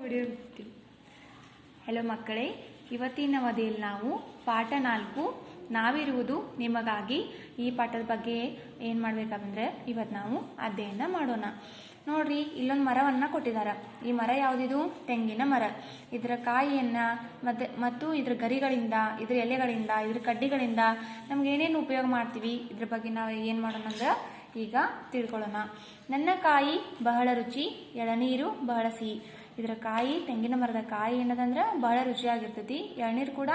ಹೊಡೆಯುತ್ತೀವಿ hello ಮಕ್ಕಳೇ, ಇವತ್ತಿನ ಅವಧಿಯಲ್ಲಿ ನಾವು ಪಾಠ ನಾಲ್ಕು, ನಾವಿರುವುದು ನಿಮಗಾಗಿ. ಈ ಪಾಠದ ಬಗ್ಗೆ ಏನು ಮಾಡ್ಬೇಕಂದ್ರೆ ಇವತ್ತು ನಾವು ಅಧ್ಯಯನ ಮಾಡೋಣ. ನೋಡ್ರಿ, ಇಲ್ಲೊಂದು ಮರವನ್ನು ಕೊಟ್ಟಿದ್ದಾರೆ ಈ ಮರ ಯಾವುದಿದು? ತೆಂಗಿನ ಮರ. ಇದರ ಕಾಯಿಯನ್ನು ಮತ್ತೆ, ಮತ್ತು ಇದರ ಗರಿಗಳಿಂದ, ಇದ್ರ ಎಲೆಗಳಿಂದ, ಇದ್ರ ಕಡ್ಡಿಗಳಿಂದ ನಮ್ಗೆ ಏನೇನು ಉಪಯೋಗ ಮಾಡ್ತೀವಿ? ಇದ್ರ ಬಗ್ಗೆ ನಾವು ಏನು ಮಾಡೋಣ ಅಂದ್ರೆ ಈಗ ತಿಳ್ಕೊಳ್ಳೋಣ. ನನ್ನ ಕಾಯಿ ಬಹಳ ರುಚಿ, ಎಳನೀರು ಬಹಳ ಸಿಹಿ. ಇದರ ಕಾಯಿ, ತೆಂಗಿನ ಮರದ ಕಾಯಿ ಏನದಂದ್ರೆ ಬಹಳ ರುಚಿಯಾಗಿರ್ತೈತಿ, ಎಳ್ನೀರು ಕೂಡ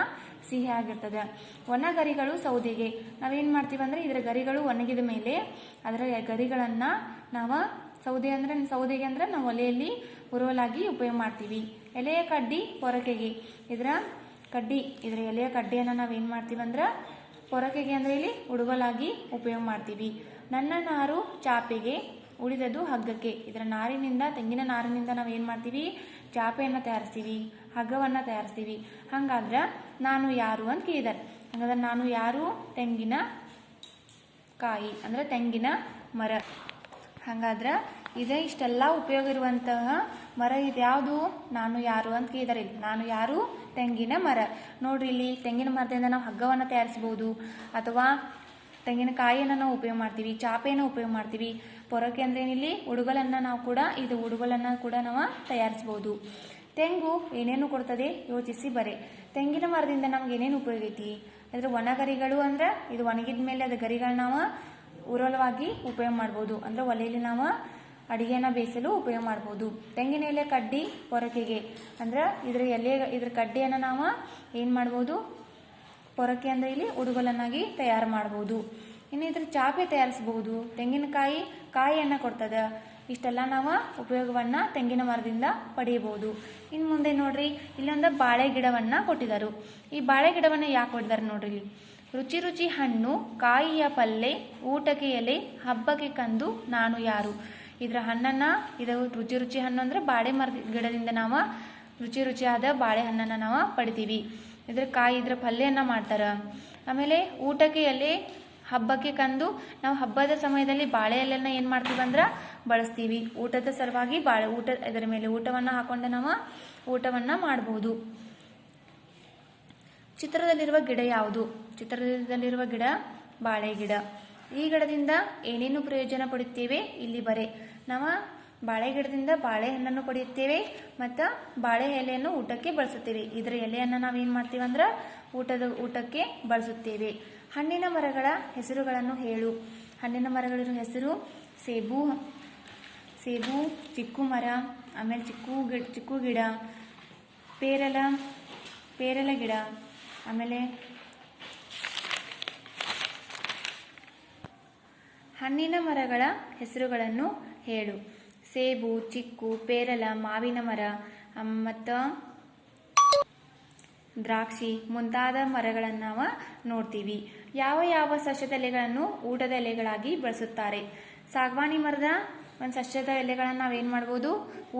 ಸಿಹಿ ಆಗಿರ್ತದೆ. ಒಣ ಗರಿಗಳು ಸೌದೆಗೆ. ನಾವೇನು ಮಾಡ್ತೀವಿ ಅಂದ್ರೆ ಇದರ ಗರಿಗಳು ಒಣಗಿದ ಮೇಲೆ ಅದರ ಗರಿಗಳನ್ನು ನಾವು ಸೌದೆ ಅಂದ್ರೆ, ಸೌದೆಗೆ ಅಂದ್ರೆ ನಾವು ಒಲೆಯಲ್ಲಿ ಉರುವಲಾಗಿ ಉಪಯೋಗ ಮಾಡ್ತೀವಿ. ಎಲೆಯ ಕಡ್ಡಿ ಪೊರಕೆಗೆ. ಇದರ ಕಡ್ಡಿ, ಇದರ ಎಲೆಯ ಕಡ್ಡಿಯನ್ನು ನಾವೇನು ಮಾಡ್ತೀವಿ ಅಂದ್ರೆ ಪೊರಕೆಗೆ ಅಂದ್ರೆ ಇಲ್ಲಿ ಉಡುಗಲಾಗಿ ಉಪಯೋಗ ಮಾಡ್ತೀವಿ. ನನ್ನ ನಾರು ಚಾಪೆಗೆ. ಉಳಿದದ್ದು ಹಗ್ಗಕ್ಕೆ. ಇದರ ನಾರಿನಿಂದ, ತೆಂಗಿನ ನಾರಿನಿಂದ ನಾವು ಏನು ಮಾಡ್ತೀವಿ? ಚಾಪೆಯನ್ನು ತಯಾರಿಸ್ತೀವಿ, ಹಗ್ಗವನ್ನು ತಯಾರಿಸ್ತೀವಿ. ಹಂಗಾದ್ರೆ ನಾನು ಯಾರು ಅಂತ ಕೇಳಿದಾರೆ. ಹಂಗಾದ್ರೆ ನಾನು ಯಾರು? ತೆಂಗಿನ ಕಾಯಿ, ಅಂದ್ರೆ ತೆಂಗಿನ ಮರ. ಹಾಗಾದ್ರೆ ಇದೇ ಇಷ್ಟೆಲ್ಲ ಉಪಯೋಗ ಇರುವಂತಹ ಮರ ಇದ್ಯಾವುದು? ನಾನು ಯಾರು ಅಂತ ಕೇಳಿದಾರೆ. ನಾನು ಯಾರು? ತೆಂಗಿನ ಮರ. ನೋಡ್ರಿ, ಇಲ್ಲಿ ತೆಂಗಿನ ಮರದಿಂದ ನಾವು ಹಗ್ಗವನ್ನು ತಯಾರಿಸ್ಬೋದು. ಅಥವಾ ತೆಂಗಿನಕಾಯಿಯನ್ನು ನಾವು ಉಪಯೋಗ ಮಾಡ್ತೀವಿ ಚಾಪೆಯನ್ನು ಉಪಯೋಗ ಮಾಡ್ತೀವಿ. ಪೊರಕೆ ಅಂದ್ರೆ ಏನಿಲ್ಲಿ ಉಡುಗಲನ್ನು ನಾವು ಕೂಡ ಇದು ಉಡುಗಲನ್ನು ಕೂಡ ನಾವು ತಯಾರಿಸಬಹುದು ತೆಂಗು ಏನೇನು ಕೊಡ್ತದೆ? ಯೋಚಿಸಿ ಬರೆ. ತೆಂಗಿನ ಮರದಿಂದ ನಮ್ಗೆ ಏನೇನು ಉಪಯೋಗ ಐತಿ ಅಂದರೆ ಒಣ ಗರಿಗಳು ಅಂದ್ರೆ ಇದು ಒಣಗಿದ ಮೇಲೆ ಅದು ಗರಿಗಳನ್ನ ನಾವು ಉರಲವಾಗಿ ಉಪಯೋಗ ಮಾಡ್ಬೋದು. ಅಂದ್ರೆ ಒಲೆಯಲ್ಲಿ ನಾವು ಅಡುಗೆನ ಬೇಯಿಸಲು ಉಪಯೋಗ ಮಾಡ್ಬೋದು. ತೆಂಗಿನ ಎಲೆ ಕಡ್ಡಿ ಪೊರಕೆಗೆ. ಅಂದ್ರೆ ಇದ್ರ ಎಲೆ, ಇದ್ರ ಕಡ್ಡಿಯನ್ನು ನಾವು ಏನು ಮಾಡ್ಬೋದು? ಪೊರಕೆ ಅಂದ್ರೆ ಇಲ್ಲಿ ಉಡುಗೊಲನ್ನಾಗಿ ತಯಾರು ಮಾಡಬಹುದು ಇನ್ನು ಇದ್ರ ಚಾಪೆ ತಯಾರಿಸಬಹುದು. ತೆಂಗಿನಕಾಯಿ ಕಾಯಿಯನ್ನು ಕೊಡ್ತದೆ. ಇಷ್ಟೆಲ್ಲ ನಾವು ಉಪಯೋಗವನ್ನು ತೆಂಗಿನ ಮರದಿಂದ ಪಡೆಯಬಹುದು. ಇನ್ನು ಮುಂದೆ ನೋಡ್ರಿ, ಇಲ್ಲೊಂದು ಬಾಳೆ ಗಿಡವನ್ನು ಕೊಟ್ಟಿದ್ದಾರೆ ಈ ಬಾಳೆ ಗಿಡವನ್ನು ಯಾಕೆ ಕೊಟ್ಟಿದ್ದಾರೆ ನೋಡ್ರಿ ಇಲ್ಲಿ. ರುಚಿ ರುಚಿ ಹಣ್ಣು, ಕಾಯಿಯ ಪಲ್ಲೆ, ಊಟಕ್ಕೆ ಎಲೆ, ಹಬ್ಬಕ್ಕೆ ಕಂದು ನಾನು ಯಾರು. ಇದರ ಹಣ್ಣನ್ನು, ಇದು ರುಚಿ ರುಚಿ ಹಣ್ಣು ಅಂದರೆ ಬಾಳೆ ಮರದ ಗಿಡದಿಂದ ನಾವು ರುಚಿ ರುಚಿಯಾದ ಬಾಳೆಹಣ್ಣನ್ನು ನಾವು ಪಡಿತೀವಿ. ಇದ್ರ ಕಾಯಿ, ಇದ್ರ ಪಲ್ಯನ ಮಾಡ್ತಾರೆ. ಆಮೇಲೆ ಊಟಕ್ಕೆ ಎಲೆ ಹಬ್ಬಕ್ಕೆ ಕಂದು ನಾವು ಹಬ್ಬದ ಸಮಯದಲ್ಲಿ ಬಾಳೆ ಎಲೆನ ಏನು ಮಾಡ್ತೀವಿ ಅಂದ್ರೆ ಬಳಸ್ತೀವಿ. ಊಟದ ಸಲುವಾಗಿ ಬಾಳೆ, ಊಟ ಇದರ ಮೇಲೆ ಊಟವನ್ನು ಹಾಕೊಂಡು ನಾವು ಊಟವನ್ನು ಮಾಡಬಹುದು ಚಿತ್ರದಲ್ಲಿರುವ ಗಿಡ ಯಾವುದು? ಚಿತ್ರದಲ್ಲಿರುವ ಗಿಡ ಬಾಳೆ ಗಿಡ. ಈ ಗಿಡದಿಂದ ಏನೇನು ಪ್ರಯೋಜನ ಪಡುತ್ತೇವೆ? ಇಲ್ಲಿ ಬರೆ. ನಾವು ಬಾಳೆ ಗಿಡದಿಂದ ಬಾಳೆಹಣ್ಣನ್ನು ಪಡೆಯುತ್ತೇವೆ ಮತ್ತು ಬಾಳೆ ಎಲೆಯನ್ನು ಊಟಕ್ಕೆ ಬಳಸುತ್ತೇವೆ. ಇದರ ಎಲೆಯನ್ನು ನಾವೇನು ಮಾಡ್ತೀವಿ ಅಂದ್ರೆ ಊಟದ ಊಟಕ್ಕೆ ಬಳಸುತ್ತೇವೆ. ಹಣ್ಣಿನ ಮರಗಳ ಹೆಸರುಗಳನ್ನು ಹೇಳು. ಹಣ್ಣಿನ ಮರಗಳ ಹೆಸರು ಸೇಬು ಸೇಬು, ಚಿಕ್ಕು ಮರ, ಆಮೇಲೆ ಚಿಕ್ಕು ಗಿಡ ಚಿಕ್ಕು ಗಿಡ, ಪೇರಲ ಪೇರಲ ಗಿಡ, ಆಮೇಲೆ ಹಣ್ಣಿನ ಮರಗಳ ಹೆಸರುಗಳನ್ನು ಹೇಳು. ಸೇಬು, ಚಿಕ್ಕು, ಪೇರಲ, ಮಾವಿನ ಮರ ಮತ್ತು ದ್ರಾಕ್ಷಿ ಮುಂತಾದ ಮರಗಳನ್ನು ನಾವು ನೋಡ್ತೀವಿ. ಯಾವ ಯಾವ ಸಸ್ಯದ ಎಲೆಗಳನ್ನು ಊಟದ ಎಲೆಗಳಾಗಿ ಬಳಸುತ್ತಾರೆ? ಸಾಗವಾನಿ ಮರದ ಒಂದು ಸಸ್ಯದ ಎಲೆಗಳನ್ನು ನಾವು ಏನು ಮಾಡ್ಬೋದು?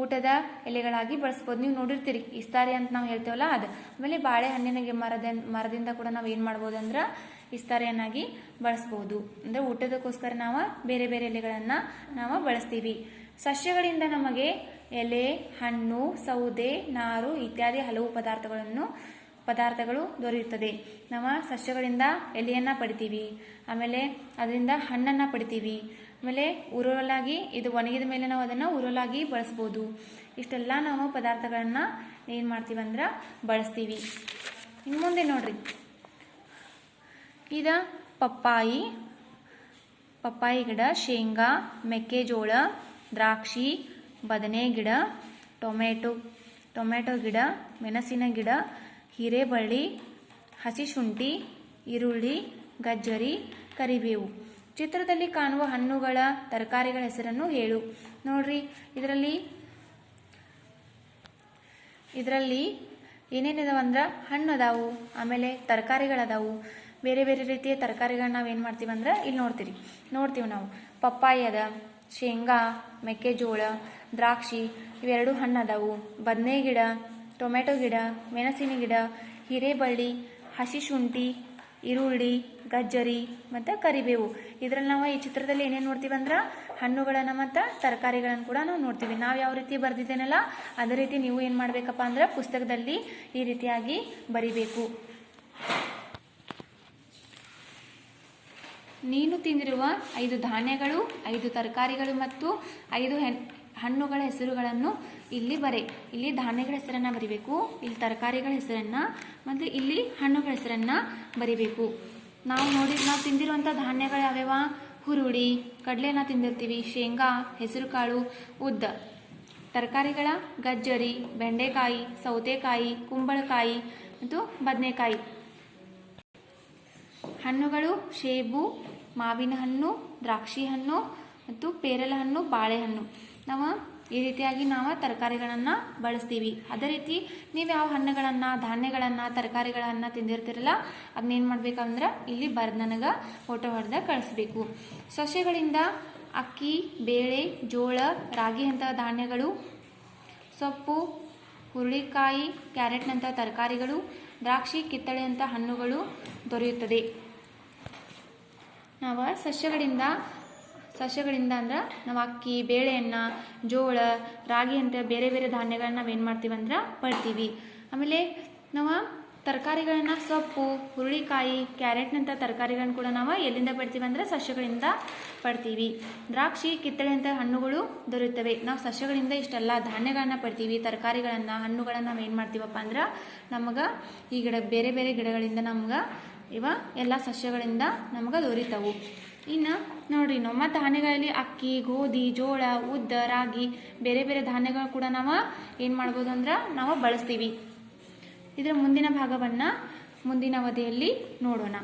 ಊಟದ ಎಲೆಗಳಾಗಿ ಬಳಸ್ಬೋದು. ನೀವು ನೋಡಿರ್ತೀರಿ ಇಸ್ತಾರಿ ಅಂತ ನಾವು ಹೇಳ್ತೇವಲ್ಲ ಅದು. ಆಮೇಲೆ ಬಾಳೆಹಣ್ಣಿನ ಮರದ ಮರದಿಂದ ಕೂಡ ನಾವು ಏನು ಮಾಡ್ಬೋದು ಅಂದ್ರೆ ಇಸ್ತಾರಿಯನ್ನಾಗಿ ಬಳಸ್ಬೋದು. ಅಂದರೆ ಊಟದಕ್ಕೋಸ್ಕರ ನಾವು ಬೇರೆ ಬೇರೆ ಎಲೆಗಳನ್ನು ನಾವು ಬಳಸ್ತೀವಿ. ಸಸ್ಯಗಳಿಂದ ನಮಗೆ ಎಲೆ, ಹಣ್ಣು, ಸೌದೆ, ನಾರು ಇತ್ಯಾದಿ ಹಲವು ಪದಾರ್ಥಗಳನ್ನು, ಪದಾರ್ಥಗಳು ದೊರೆಯುತ್ತದೆ. ನಾವು ಸಸ್ಯಗಳಿಂದ ಎಲೆಯನ್ನು ಪಡಿತೀವಿ. ಆಮೇಲೆ ಅದರಿಂದ ಹಣ್ಣನ್ನು ಪಡಿತೀವಿ. ಆಮೇಲೆ ಉರುಳಾಗಿ ಇದು ಒಣಗಿದ ಮೇಲೆ ನಾವು ಅದನ್ನು ಉರುಳಾಗಿ ಬಳಸ್ಬೋದು. ಇಷ್ಟೆಲ್ಲ ನಾವು ಪದಾರ್ಥಗಳನ್ನು ಏನು ಮಾಡ್ತೀವಿ ಅಂದ್ರೆ ಬಳಸ್ತೀವಿ. ಇನ್ನು ಮುಂದೆ ನೋಡ್ರಿ. ಇದ ಪಪ್ಪಾಯಿ ಪಪ್ಪಾಯಿ ಗಿಡ, ಶೇಂಗಾ, ಮೆಕ್ಕೆಜೋಳ, ದ್ರಾಕ್ಷಿ, ಬದನೆ ಗಿಡ, ಟೊಮೆಟೊ ಟೊಮೆಟೊ ಗಿಡ, ಮೆಣಸಿನ ಗಿಡ, ಹಿರೇಬಳ್ಳಿ ಹಸಿ ಶುಂಠಿ ಈರುಳ್ಳಿ, ಗಜ್ಜರಿ, ಕರಿಬೇವು. ಚಿತ್ರದಲ್ಲಿ ಕಾಣುವ ಹಣ್ಣುಗಳ ತರಕಾರಿಗಳ ಹೆಸರನ್ನು ಹೇಳು. ನೋಡ್ರಿ, ಇದರಲ್ಲಿ ಇದರಲ್ಲಿ ಏನೇನಿದಾವಂದ್ರೆ ಹಣ್ಣು ಅದಾವು, ಆಮೇಲೆ ತರಕಾರಿಗಳದಾವು. ಬೇರೆ ಬೇರೆ ರೀತಿಯ ತರಕಾರಿಗಳನ್ನ ನಾವು ಏನು ಮಾಡ್ತೀವಿ ಅಂದ್ರೆ ಇಲ್ಲಿ ನೋಡ್ತೀವಿ ನೋಡ್ತೀವಿ ನಾವು. ಪಪ್ಪಾಯಿ ಅದ ಶೇಂಗಾ, ಮೆಕ್ಕೆಜೋಳ, ದ್ರಾಕ್ಷಿ ಇವೆರಡು ಹಣ್ಣು ಅದಾವು. ಬದನೆ ಗಿಡ ಟೊಮೆಟೊ ಗಿಡ, ಮೆಣಸಿನ ಗಿಡ, ಹಿರೇಬಳ್ಳಿ, ಹಸಿ ಶುಂಠಿ, ಈರುಳ್ಳಿ, ಗಜ್ಜರಿ ಮತ್ತು ಕರಿಬೇವು. ಇದರಲ್ಲಿ ನಾವು ಈ ಚಿತ್ರದಲ್ಲಿ ಏನೇನು ನೋಡ್ತೀವಿ ಅಂದ್ರೆ ಹಣ್ಣುಗಳನ್ನು ಮತ್ತು ತರಕಾರಿಗಳನ್ನು ಕೂಡ ನಾವು ನೋಡ್ತೀವಿ. ನಾವು ಯಾವ ರೀತಿ ಬರೆದಿದ್ದೇನಲ್ಲ ಅದೇ ರೀತಿ ನೀವು ಏನು ಮಾಡಬೇಕಪ್ಪ ಅಂದ್ರೆ ಪುಸ್ತಕದಲ್ಲಿ ಈ ರೀತಿಯಾಗಿ ಬರಿಬೇಕು. ನೀನು ತಿಂದಿರುವ ಐದು ಧಾನ್ಯಗಳು, ಐದು ತರಕಾರಿಗಳು ಮತ್ತು ಐದು ಹೆಣ್, ಹಣ್ಣುಗಳ ಹೆಸರುಗಳನ್ನು ಇಲ್ಲಿ ಬರೆ. ಇಲ್ಲಿ ಧಾನ್ಯಗಳ ಹೆಸರನ್ನು ಬರಿಬೇಕು, ಇಲ್ಲಿ ತರಕಾರಿಗಳ ಹೆಸರನ್ನು ಮತ್ತು ಇಲ್ಲಿ ಹಣ್ಣುಗಳ ಹೆಸರನ್ನು ಬರಿಬೇಕು. ನಾವು ನೋಡಿ ನಾವು ತಿಂದಿರುವಂಥ ಧಾನ್ಯಗಳು ಯಾವ್ಯಾವ? ಹುರುಳಿ, ಕಡಲೆನ ತಿಂದಿರ್ತೀವಿ, ಶೇಂಗಾ, ಹೆಸರುಕಾಳು, ಉದ್ದ. ತರಕಾರಿಗಳ ಗಜ್ಜರಿ, ಬೆಂಡೆಕಾಯಿ, ಸೌತೆಕಾಯಿ, ಕುಂಬಳಕಾಯಿ ಮತ್ತು ಬದನೆಕಾಯಿ. ಹಣ್ಣುಗಳು ಸೇಬು ಮಾವಿನ ಹಣ್ಣು ದ್ರಾಕ್ಷಿ ಹಣ್ಣು ಮತ್ತು ಪೇರಲ ಹಣ್ಣು ಬಾಳೆಹಣ್ಣು. ನಾವು ಈ ರೀತಿಯಾಗಿ ನಾವು ತರಕಾರಿಗಳನ್ನು ಬಳಸ್ತೀವಿ. ಅದೇ ರೀತಿ ನೀವು ಯಾವ ಹಣ್ಣುಗಳನ್ನು, ಧಾನ್ಯಗಳನ್ನು, ತರಕಾರಿಗಳನ್ನು ತಿಂದಿರ್ತೀರಲ್ಲ ಅದನ್ನೇನು ಮಾಡ್ಬೇಕಂದ್ರೆ ಇಲ್ಲಿ ಬರೆದು ನನಗೆ ಫೋಟೋ ಹೊಡೆದ ಕಳಿಸ್ಬೇಕು. ಸಸ್ಯಗಳಿಂದ ಅಕ್ಕಿ, ಬೇಳೆ, ಜೋಳ, ರಾಗಿ ಅಂತಹ ಧಾನ್ಯಗಳು, ಸೊಪ್ಪು, ಹುರುಳಿಕಾಯಿ ಕ್ಯಾರೆಟ್ನಂಥ ತರಕಾರಿಗಳು, ದ್ರಾಕ್ಷಿ, ಕಿತ್ತಳೆ ಅಂತ ಹಣ್ಣುಗಳು ದೊರೆಯುತ್ತದೆ. ನಾವು ಸಸ್ಯಗಳಿಂದ ಸಸ್ಯಗಳಿಂದ ಅಂದ್ರೆ ನಾವು ಅಕ್ಕಿ, ಬೇಳೆಯನ್ನು, ಜೋಳ, ರಾಗಿ ಅಂತ ಬೇರೆ ಬೇರೆ ಧಾನ್ಯಗಳನ್ನ ನಾವೇನು ಮಾಡ್ತೀವಿ ಅಂದ್ರೆ ಪಡ್ತೀವಿ. ಆಮೇಲೆ ನಾವು ತರಕಾರಿಗಳನ್ನ ಸೊಪ್ಪು, ಹುರುಳಿಕಾಯಿ ಕ್ಯಾರೆಟ್ನಂಥ ತರಕಾರಿಗಳನ್ನ ಕೂಡ ನಾವು ಎಲ್ಲಿಂದ ಪಡ್ತೀವಿ ಅಂದರೆ ಸಸ್ಯಗಳಿಂದ ಪಡ್ತೀವಿ. ದ್ರಾಕ್ಷಿ ಕಿತ್ತಳೆಯಂಥ ಹಣ್ಣುಗಳು ದೊರೆಯುತ್ತವೆ. ನಾವು ಸಸ್ಯಗಳಿಂದ ಇಷ್ಟೆಲ್ಲ ಧಾನ್ಯಗಳನ್ನ ಪಡ್ತೀವಿ, ತರಕಾರಿಗಳನ್ನು, ಹಣ್ಣುಗಳನ್ನು ನಾವು ಏನು ಮಾಡ್ತೀವಪ್ಪ ಅಂದ್ರೆ ನಮಗೆ ಈ ಗಿಡ, ಬೇರೆ ಬೇರೆ ಗಿಡಗಳಿಂದ ನಮ್ಗೆ ಇವ ಎಲ್ಲ ಸಸ್ಯಗಳಿಂದ ನಮಗೆ ದೊರೀತವು. ಇನ್ನು ನೋಡ್ರಿ ನಮ್ಮ ಧಾನ್ಯಗಳಲ್ಲಿ ಅಕ್ಕಿ, ಗೋಧಿ, ಜೋಳ, ಉದ್ದ, ರಾಗಿ ಬೇರೆ ಬೇರೆ ಧಾನ್ಯಗಳು ಕೂಡ ನಾವು ಏನು ಮಾಡ್ಬೋದು ಅಂದ್ರೆ ನಾವು ಬಳಸ್ತೀವಿ. ಇದರ ಮುಂದಿನ ಭಾಗವನ್ನು ಮುಂದಿನ ಅವಧಿಯಲ್ಲಿ ನೋಡೋಣ.